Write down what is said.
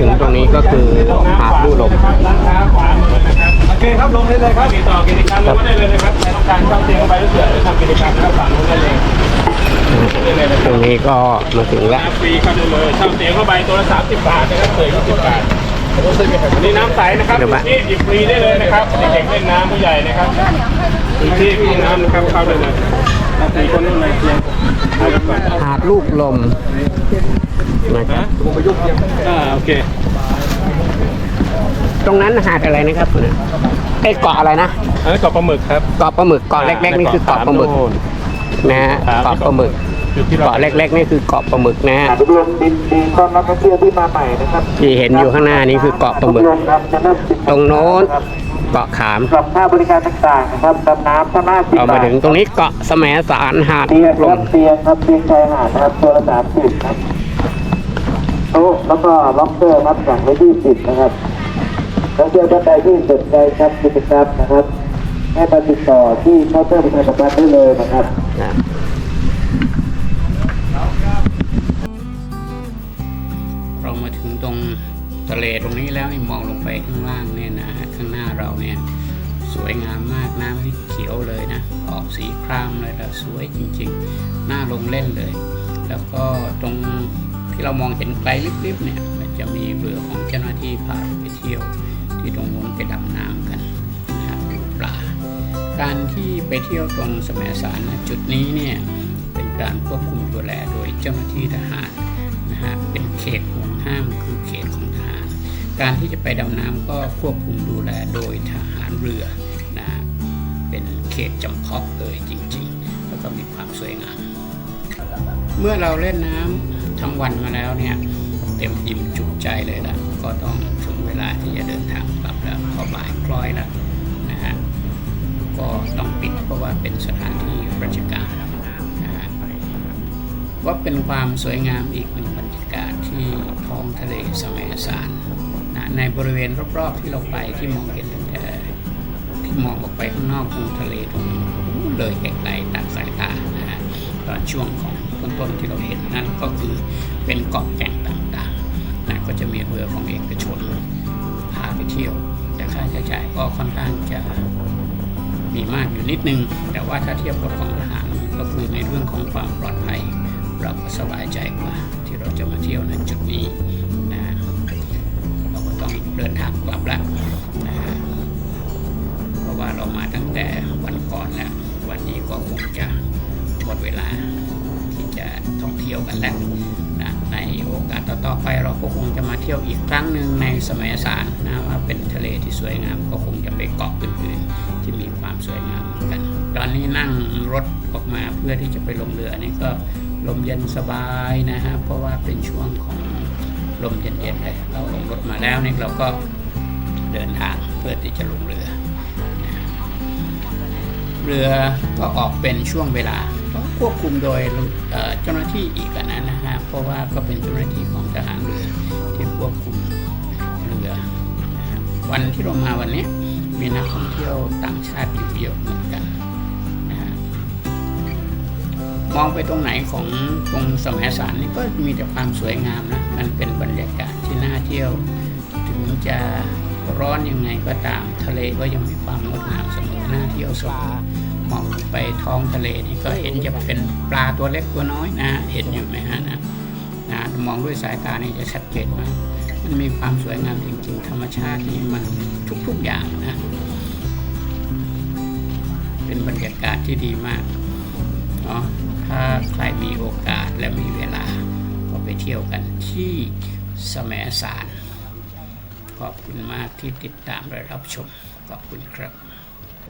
ถึงตรงนี้ก็คือหาดลู่ลมร้านค้าขวามือนะครับโอเคครับลงได้เลยครับติดต่อกิจการลงมาได้เลยนะครับใครต้องการเช่าเตียงไปหรือเผื่อจะทำกิจกรรมนะครับสั่งลงได้เลยได้เลยนะคตรัรบงนี้ก็มาถึงแล้วฟรีครับได้เลยเช่าเตียงเข้าไปตัวละสามสิบบาทนะครับเตยยี่สิบบาทอันนี้น้ำใสนะครับเดี๋ยวมาที่หยิบฟรีได้เลยนะครับเด็กๆเล่นน้ำผู้ใหญ่นะครับพื้นที่พี่น้ำนะครับเข้าได้เลยสี่คนนั่งในเตียงเอาไปก่อนหาดลูกลม นะครับอ่าโอเค ตรงนั้นหาดอะไรนะครับคุณน่ะไอ้เกาะอะไรนะอันนี้นเกาะปลาหมึกครับ เกาะปลาหมึกเกาะเล็กๆนี่คือเกาะปลาหมึกนะฮะเกาะปลาหมึกจุดที่เราเกาะเล็กๆนี่คือเกาะปลาหมึกนะฮะทุกลมดินดีต้อนรับนักท่องเที่ยวที่มาใหม่นะครับที่เห็นอยู่ข้างหน้านี้คือเกาะปลาหมึกทุลมครับจะเริ่มติดตรงโน้นเกาะขามสำหรับค่าบริการต่างๆนะครับดำน้ำท่าหน้าสิบเอาบามาทถึงตรงนี้เกาะแสมสารหาดเตียงลครัมบเตียงครับเตียงชายหาดนะครับตัวละสามสิบครับ โต๊ะแล้วก็ล็อกเกอร์ครับสั่งไว้ที่สิบนะครับนักเที่ยวท่านใดที่สนใจครับกิจกรรมนะครับ ให้มาติดต่อที่เคาน์เตอร์ประชาสัมพันธ์ได้เลยนะครับเรามาถึงตรงทะเลตรงนี้แล้วนี่มองลงไปข้างล่างเนี่ยนะฮะข้างหน้าเราเนี่ยสวยงามมากน้ำนี่เขียวเลยนะ ออกสีครามเลยแล้วสวยจริงๆ น่าลงเล่นเลย แล้วก็ตรง ที่เรามองเห็นไกลลิบๆเนี่ยมันจะมีเรือของเจ้าหน้าที่พาไปเที่ยว ที่ตรงนู้นไปดำน้ำกันนะครับดูปลา การที่ไปเที่ยวตรงสมัยสารนะจุดนี้เนี่ยเป็นการควบคุมดูแลโดยเจ้าหน้าที่ทหารนะฮะเป็นเขตห่วงห้ามคือเขตของทหาร การที่จะไปดำน้ำก็ควบคุมดูแลโดยทหารเรือนะฮะเป็นเขตจำเพาะเลยจริง ๆ แล้วก็มีความสวยงาม เมื่อเราเล่นน้ำทั้งวันมาแล้วเนี่ยเต็มอิ่มจุใจเลยละก็ต้องถึงเวลาที่จะเดินทางกลับแล้วพอบ่ายคล้อยล้วนะฮะก็ต้องปิดเพราะว่าเป็นสถานที่ราชการนะฮะก็เป็นความสวยงามอีกหนึ่งบรรยากาศที่ท้องทะเลสมัยสารนะในบริเวณรอบๆที่เราไปที่มองเห็นตั้งแต่ที่มองออกไปข้างนอกตรงทะเลตรงเลยไกลๆตัดสายตานะฮะ ช่วงของต้นๆที่เราเห็นนั่นก็คือเป็นเกาะแก่งต่างๆนะก็จะมีเรือของเอกชนพาไปเที่ยว แต่ค่าใช้จ่ายก็ค่อนข้างจะมีมากอยู่นิดนึง แต่ว่าถ้าเทียบกับของทหารก็คือในเรื่องของความปลอดภัย เราก็สบายใจกว่า ที่เราจะมาเที่ยวในจุดนี้นะเราก็ต้องเดินทางกลับแล้วนะเพราะว่าเรามาตั้งแต่วันก่อนแล้ววันนี้ก็คงจะ มดเวลาที่จะท่องเที่ยวกันแล้วนะในโอกาสต่อๆไปเราก็คงจะมาเที่ยวอีกครั้งหนึ่งในสมัยสารนะว่าเป็นทะเลที่สวยงามก็คงจะไปเกาะอื่นๆที่มีความสวยงามเหมือนกัน ตอนนี้นั่งรถออกมาเพื่อที่จะไปลงเรือนี่ก็ลมเย็นสบายนะฮะเพราะว่าเป็นช่วงของลมเย็นๆเลยเราลงรถมาแล้วนี่เราก็เดินทางเพื่อที่จะลงเรือ เรือก็ออกเป็นช่วงเวลา ควบคุมโดยเจ้าหน้าที่อีกนะนะฮะเพราะว่าก็เป็นเจ้าหน้าที่ของทหารเรือที่ควบคุมเรือวันที่เรามาวันนี้มีนักท่องเที่ยวต่างชาติอยู่เยอะเหมือนกันนะฮะมองไปตรงไหนของตรงสมัยสารนี่ก็มีแต่ความสวยงามนะมันเป็นบรรยากาศที่น่าเที่ยว ถึงจะร้อนยังไงก็ตามทะเลก็ยังมีความงดงามเสมอน่าเที่ยวเสมอ มองไปท้องทะเลนี่ก็เห็นจะเป็นปลาตัวเล็กตัวน้อยนะ เห็นอยู่ไหมฮะนะนะมองด้วยสายตานี่จะชัดเจนมากมันมีความสวยงามจริงๆ ธรรมชาตินี่มันทุกๆอย่างนะ เป็นบรรยากาศที่ดีมากเนาะถ้าใครมีโอกาสและมีเวลา ก็ไปเที่ยวกันที่สมสาร ขอบคุณมากที่ติดตามและรับชม ขอบคุณครับ